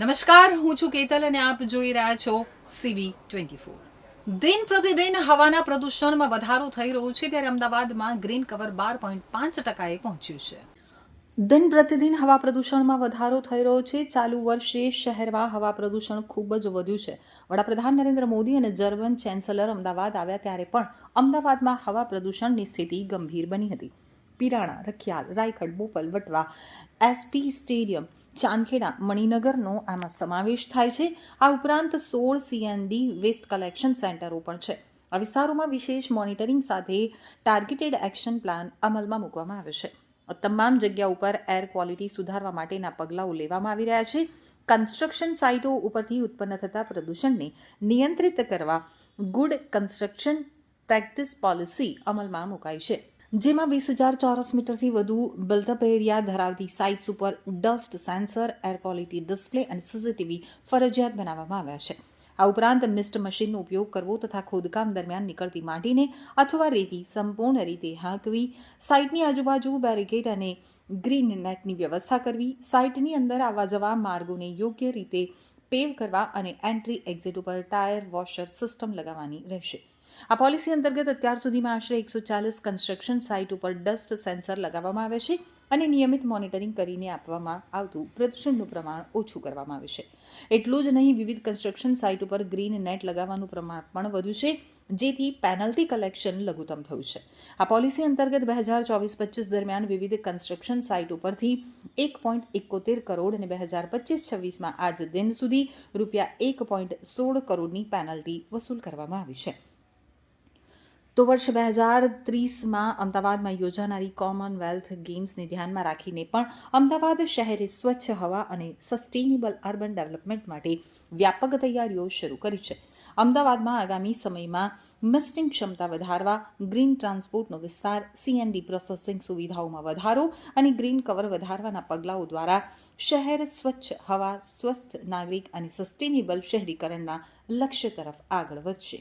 નમસ્કાર, હું છું કેતલ અને આપ જોઈ રહ્યા છો સીવી ટ્વેન્ટી ફોર. દિન પ્રતિદિન હવાના પ્રદૂષણમાં વધારો થઈ રહ્યો છે ત્યારે અમદાવાદમાં ગ્રીન કવર બાર પોઈન્ટ પાંચ ટકાએ પહોંચ્યું છે. દિન પ્રતિદિન હવા પ્રદૂષણમાં વધારો થઈ રહ્યો છે. ચાલુ વર્ષે શહેરમાં હવા પ્રદૂષણ ખૂબ જ વધ્યું છે. વડાપ્રધાન નરેન્દ્ર મોદી અને જર્મન ચાન્સેલર અમદાવાદ આવ્યા ત્યારે પણ અમદાવાદમાં હવા પ્રદૂષણની સ્થિતિ ગંભીર બની હતી. પિરાણા, રખિયાલ, રાયખડ, બોપલ, વટવા, એસપી સ્ટેડિયમ, ચાંદખેડા, મણિનગરનો આમાં સમાવેશ થાય છે. આ ઉપરાંત સોળ સીએનડી વેસ્ટ કલેક્શન સેન્ટરો પણ છે. આ વિસ્તારોમાં વિશેષ મોનિટરિંગ સાથે ટાર્ગેટેડ એક્શન પ્લાન અમલમાં મૂકવામાં આવ્યો છે. તમામ જગ્યા ઉપર એર ક્વોલિટી સુધારવા માટેના પગલાઓ લેવામાં આવી રહ્યા છે. કન્સ્ટ્રક્શન સાઇટો ઉપરથી ઉત્પન્ન થતા પ્રદૂષણને નિયંત્રિત કરવા ગુડ કન્સ્ટ્રક્શન પ્રેક્ટિસ પોલિસી અમલમાં મુકાઈ છે. જેમાં વીસ હજાર ચોરસ મીટરથી વધુ બિલ્ટઅપ એરિયા ધરાવતી સાઇટ્સ ઉપર dust sensor air quality display અને સીસીટીવી ફરજિયાત બનાવવામાં આવ્યા છે. આ ઉપરાંત મિસ્ટ મશીનનો ઉપયોગ કરવો તથા ખોદકામ દરમિયાન નીકળતી માટીને અથવા રેતી સંપૂર્ણ રીતે હાંકવી સાઇટની આજુબાજુ બેરિકેડ અને ગ્રીન નેટની વ્યવસ્થા કરવી સાઇટની અંદર આવવા જવા માર્ગોને યોગ્ય રીતે પેવ કરવા અને એન્ટ્રી એક્ઝિટ ઉપર ટાયર વોશર સિસ્ટમ લગાવવાની રહેશે. આ પોલિસી અંતર્ગત અત્યાર સુધીમાં આશરે એકસો ચાલીસ કન્સ્ટ્રક્શન સાઇટ ઉપર ડસ્ટ સેન્સર લગાવવામાં આવે છે અને નિયમિત મોનિટરિંગ કરીને આપવામાં આવતું પ્રદૂષણનું પ્રમાણ ઓછું કરવામાં આવે છે. એટલું જ નહીં, વિવિધ કન્સ્ટ્રક્શન સાઇટ ઉપર ગ્રીન નેટ લગાવવાનું પ્રમાણ પણ વધ્યું છે, જેથી પેનલ્ટી કલેક્શન લઘુત્તમ થયું છે. આ પોલિસી અંતર્ગત બે હજાર ચોવીસ પચીસ દરમિયાન વિવિધ કન્સ્ટ્રક્શન સાઇટ ઉપરથી એક પોઈન્ટ એકોતેર કરોડ અને બે હજાર પચીસ છવ્વીસમાં આજ દિન સુધી રૂપિયા એક પોઈન્ટ સોળ કરોડની પેનલ્ટી વસૂલ કરવામાં આવી છે. તો વર્ષ બે હજાર ત્રીસમાં અમદાવાદમાં યોજાનારી કોમનવેલ્થ ગેમ્સને ધ્યાનમાં રાખીને પણ અમદાવાદ શહેરે સ્વચ્છ હવા અને સસ્ટેનેબલ અર્બન ડેવલપમેન્ટ માટે વ્યાપક તૈયારીઓ શરૂ કરી છે. અમદાવાદમાં આગામી સમયમાં મિસ્ટિંગ ક્ષમતા વધારવા, ગ્રીન ટ્રાન્સપોર્ટનો વિસ્તાર સીએનડી પ્રોસેસિંગ સુવિધાઓમાં વધારો અને ગ્રીન કવર વધારવાના પગલાઓ દ્વારા શહેર સ્વચ્છ હવા, સ્વસ્થ નાગરિક અને સસ્ટેનેબલ શહેરીકરણના લક્ષ્ય તરફ આગળ વધશે.